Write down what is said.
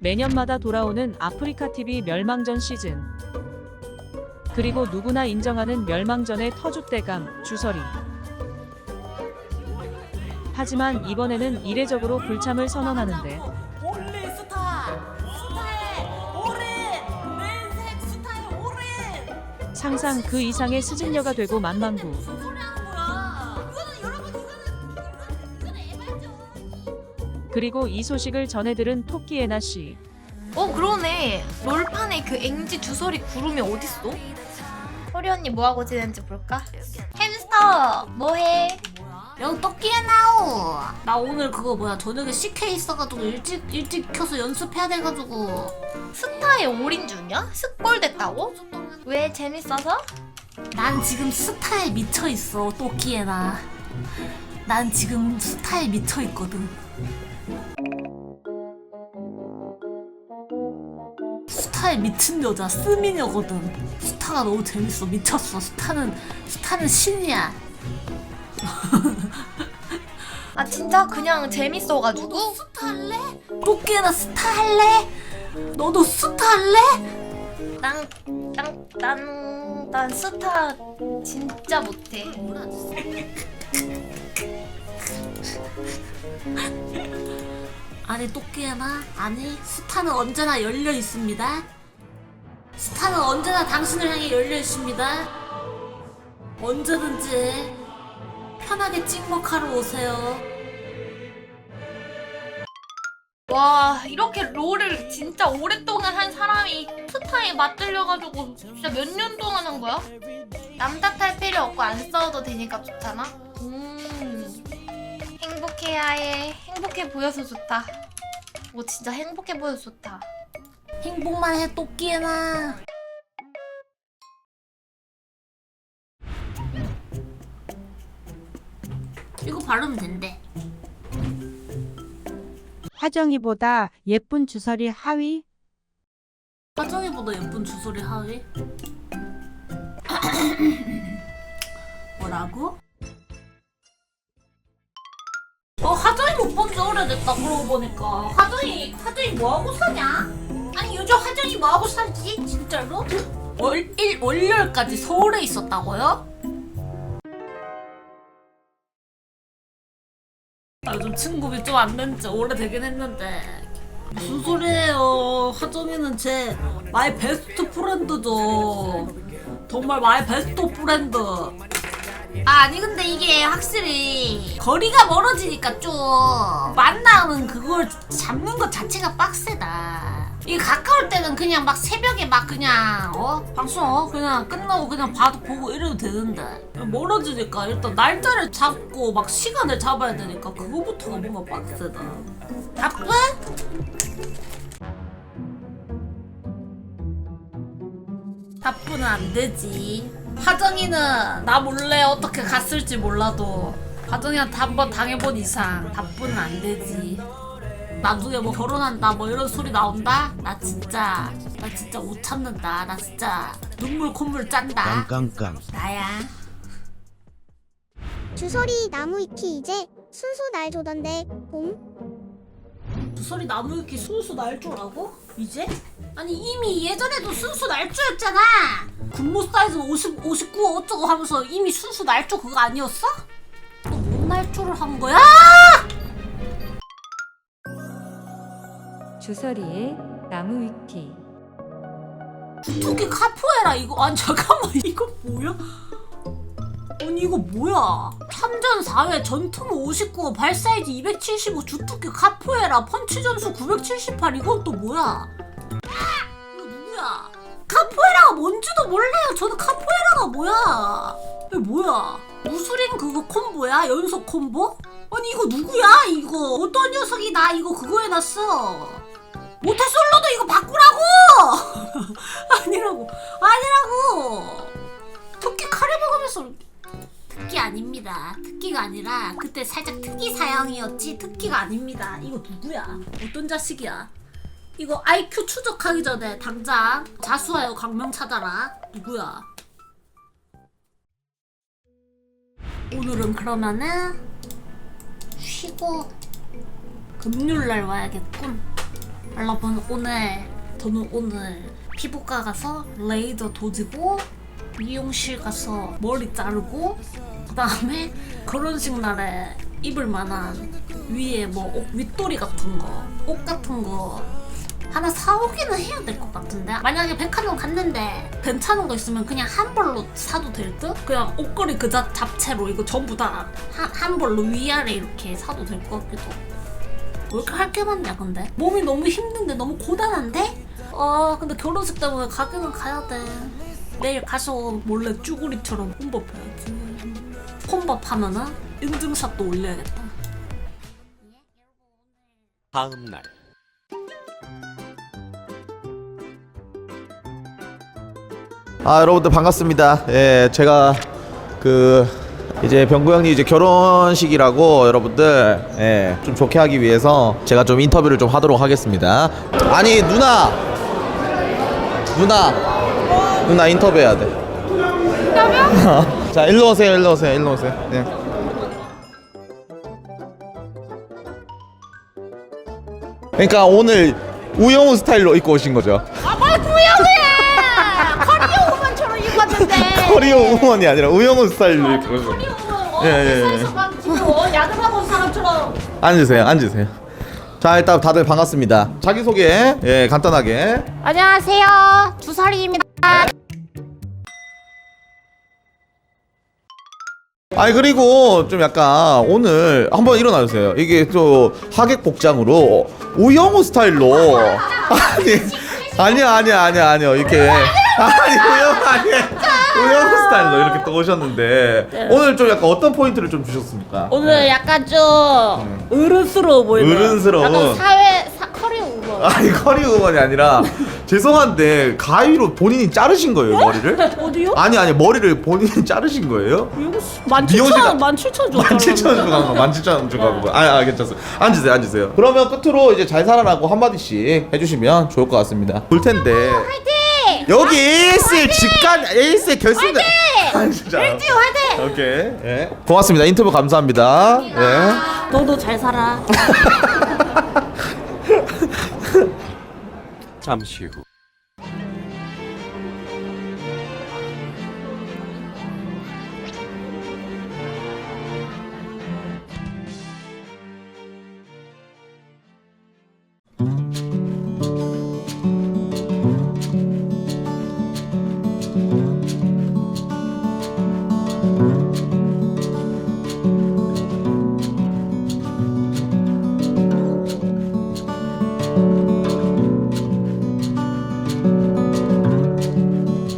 매년마다 돌아오는 아프리카 TV 멸망전 시즌. 그리고 누구나 인정하는 멸망전의 터줏대감 주설이. 하지만 이번에는 이례적으로 불참을 선언하는데 올리 스타 스타의 오른 맨색 스타의 오른 상상 그 이상의 수진녀가 되고 만만구. 그리고 이 소식을 전해들은 토끼 애나 씨. 어 그러네 롤판에 그 앵지 주설이 구름이 어딨어? 소리 언니 뭐하고 지내는지 볼까? 햄스터 뭐해? 야 떡기에 나오 나 오늘 그거 뭐야 저녁에 CK 있어가지고 일찍 일찍 켜서 연습해야 돼가지고 스타의 올인 중이야? 스꼴 됐다고? 왜 재밌어서? 난 지금 스타에 미쳐 있어 또끼에나 난 지금 스타에 미쳐 있거든 스타에 미친 여자 스미녀거든 스타가 너무 재밌어 미쳤어 스타는 스타는 신이야 아 진짜 그냥 재밌어가지고? 스타 할래? 또끼에나 스타 할래? 너도 스타 할래? 난, 난 스타 진짜 못해 아니 또끼야나 아니 스타는 언제나 열려 있습니다. 스타는 언제나 당신을 향해 열려 있습니다. 언제든지 편하게 찍먹하러 오세요. 와 이렇게 롤을 진짜 오랫동안 한 사람이 스타에 맞들려가지고 진짜 몇 년 동안 한 거야? 남 탓할 필요 없고 안 싸워도 되니까 좋잖아? 음 행복해야 해 행복해 보여서 좋다 오 진짜 행복해 보여서 좋다 행복만 해 또끼야나. 이거 바르면 된대. 화정이보다 예쁜 주설이 하위? 화정이보다 예쁜 주소리 하위? 뭐라고? 어 하정이 못 본 지 오래됐다. 그러고 보니까. 하정이 하정이 뭐하고 사냐? 아니 요즘 하정이 뭐하고 살지? 진짜로? 월, 일, 월요일까지 서울에 있었다고요? 아, 요즘 친구비 좀 안 된 지 오래되긴 했는데. 무슨 소리예요? 하정이는 제 마이 베스트 프렌드죠. 정말 마이 베스트 프렌드 아, 아니 근데 이게 확실히 거리가 멀어지니까 좀 만나면 그걸 잡는 것 자체가 빡세다 이게 가까울 때는 그냥 막 새벽에 막 그냥 어 방송 어? 그냥 끝나고 그냥 봐도 보고 이래도 되는데 멀어지니까 일단 날짜를 잡고 막 시간을 잡아야 되니까 그거부터가 뭔가 빡세다 바쁘? 바쁘는 안 되지. 하정이는 나 몰래 어떻게 갔을지 몰라도 하정이한테 한 번 당해본 이상 바쁘는 안 되지. 나중에 뭐 결혼한다 뭐 이런 소리 나온다? 나 진짜 나 진짜 못 참는다. 나 진짜 눈물 콧물 짠다. 깡깡깡 나야. 주설이 나무 위키 이제 순수 날 조던데 봄? 주설이 나무위키 순수 날조라고? 이제? 아니 이미 예전에도 순수 날조였잖아. 군무 사이즈 50, 59 어쩌고 하면서 이미 순수 날조 그거 아니었어? 또뭔 날조를 한 거야? 주설이의 나무 위키 주특기 카포에라 이거 아니 잠깐만 이거 뭐야? 아니 이거 뭐야? 참전 4회 전투무 59 발사이즈 275 주특기 카포에라 펀치 점수 978 이건 또 뭐야? 이거 누구야? 카포에라가 뭔지도 몰라요 저는 카포에라가 뭐야? 이거 뭐야? 무술인 그거 콤보야? 연속 콤보? 아니 이거 누구야 이거 어떤 녀석이 나 이거 그거 해놨어 모태솔로도 이거 바 그때 살짝 특기 사양이었지? 특기가 아닙니다. 이거 누구야? 어떤 자식이야? 이거 IQ 추적하기 전에 당장 자수하여 광명 찾아라. 누구야? 오늘은 그러면은 쉬고 금요일날 와야겠군. 여러분 오늘 저는 오늘. 피부과 가서 레이저 도지고 미용실 가서 머리 자르고 그 다음에 결혼식 날에 입을 만한 위에 뭐 옷, 윗도리 같은 거, 옷 같은 거 하나 사오기는 해야 될 것 같은데 만약에 백화점 갔는데 괜찮은 거 있으면 그냥 한 벌로 사도 될 듯? 그냥 옷걸이 그 자, 잡채로 이거 전부 다한 한 벌로 위아래 이렇게 사도 될 것 같기도 왜 이렇게 할 게 많냐 근데 몸이 너무 힘든데 너무 고단한데? 아 근데 결혼식 때문에 가기는 가야 돼 내일 가서 몰래 쭈구리처럼 혼밥해야지. 혼밥 하면은 인증샷도 올려야겠다. 다음 날. 아 여러분들 반갑습니다. 예, 제가 그 이제 병구 형님 이제 결혼식이라고 여러분들 예, 좀 좋게 하기 위해서 제가 좀 인터뷰를 좀 하도록 하겠습니다. 아니 누나, 누나, 누나 인터뷰해야 돼. 인터뷰? 자 일로 오세요, 일로 오세요, 일로 오세요. 네. 그러니까 오늘 우영우 스타일로 입고 오신 거죠? 커리어 우먼처럼 입었는데. 커리어 우먼이 아니라 우영우 스타일로 입고 오신 거죠? 예, 예, 예. 야근하고 온 사람처럼 앉으세요, 앉으세요. 자, 일단 다들 반갑습니다. 자기 소개, 예, 간단하게. 안녕하세요. 주설이 아니 그리고 좀 약간 오늘 한번 일어나 주세요. 이게 또 하객 복장으로 우영우 스타일로. 아니 아니야 아니야 아니야 아니요 이렇게. 아니 우영우 아니야 우영우 스타일로 이렇게 또 오셨는데. 오늘 좀 약간 어떤 포인트를 좀 주셨습니까? 오늘 약간 좀 어른스러워 보이네 어른스러운. 약간 사회 사, 커리어 우먼. 아니 커리 우먼이 아니라 죄송한데 가위로 본인이 자르신 거예요 머리를? 어디요? 아니 아니 머리를 본인이 자르신 거예요? 만 미용실 가- 칠천 만 칠천 줘 17,000원 주고 한 거, 17,000원 주고 한 거. 아, 아, 괜찮습니다. 앉으세요, 앉으세요. 그러면 끝으로 이제 잘 살아라고 한마디씩 해주시면 좋을 것 같습니다. 볼 텐데. 화이팅! 여기 에이스의 직관, 에이스의 결승. 화이팅! 아, 진짜. 화이팅, 화이팅! 오케이. 예. 고맙습니다. 인터뷰 감사합니다. 예. 너도 잘 살아 잠시 후